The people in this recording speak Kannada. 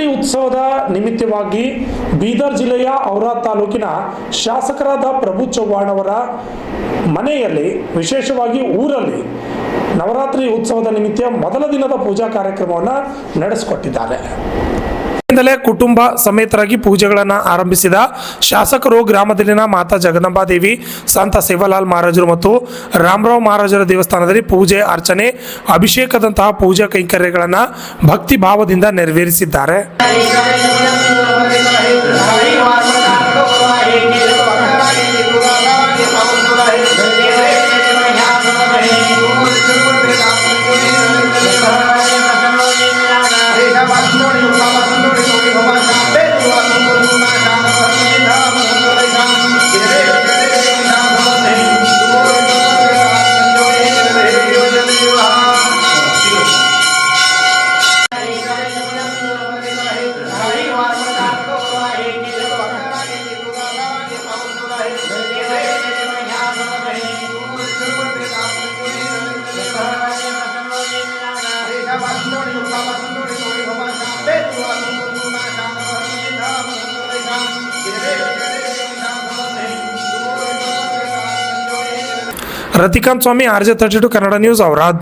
ನವರಾತ್ರಿ ಉತ್ಸವದ ನಿಮಿತ್ತವಾಗಿ ಬೀದರ್ ಜಿಲ್ಲೆಯ ಔರಾ ತಾಲೂಕಿನ ಶಾಸಕರಾದ ಪ್ರಭು ಚವ್ಹಾಣ್ ಅವರ ಮನೆಯಲ್ಲಿ, ವಿಶೇಷವಾಗಿ ಊರಲ್ಲಿ ನವರಾತ್ರಿ ಉತ್ಸವದ ನಿಮಿತ್ತ ಮೊದಲ ದಿನದ ಪೂಜಾ ಕಾರ್ಯಕ್ರಮವನ್ನು ನಡೆಸಿಕೊಟ್ಟಿದ್ದಾರೆ. ಇಂದಲೇ ಕುಟುಂಬ ಸಮೇತರಾಗಿ ಪೂಜೆಗಳನ್ನು ಆರಂಭಿಸಿದ ಶಾಸಕರು ಗ್ರಾಮದಲ್ಲಿನ ಮಾತಾ ಜಗದಂಬಾದೇವಿ, ಸಂತ ಸೇವಾಲಾಲ್ ಮಹಾರಾಜರು ಮತ್ತು ರಾಮರಾವ್ ಮಹಾರಾಜರ ದೇವಸ್ಥಾನದಲ್ಲಿ ಪೂಜೆ, ಅರ್ಚನೆ, ಅಭಿಷೇಕದಂತಹ ಪೂಜಾ ಕೈಂಕರ್ಯಗಳನ್ನು ಭಕ್ತಿ ಭಾವದಿಂದ ನೆರವೇರಿಸಿದ್ದಾರೆ. Ratikant Swami R J thirty two Kannada news Aurad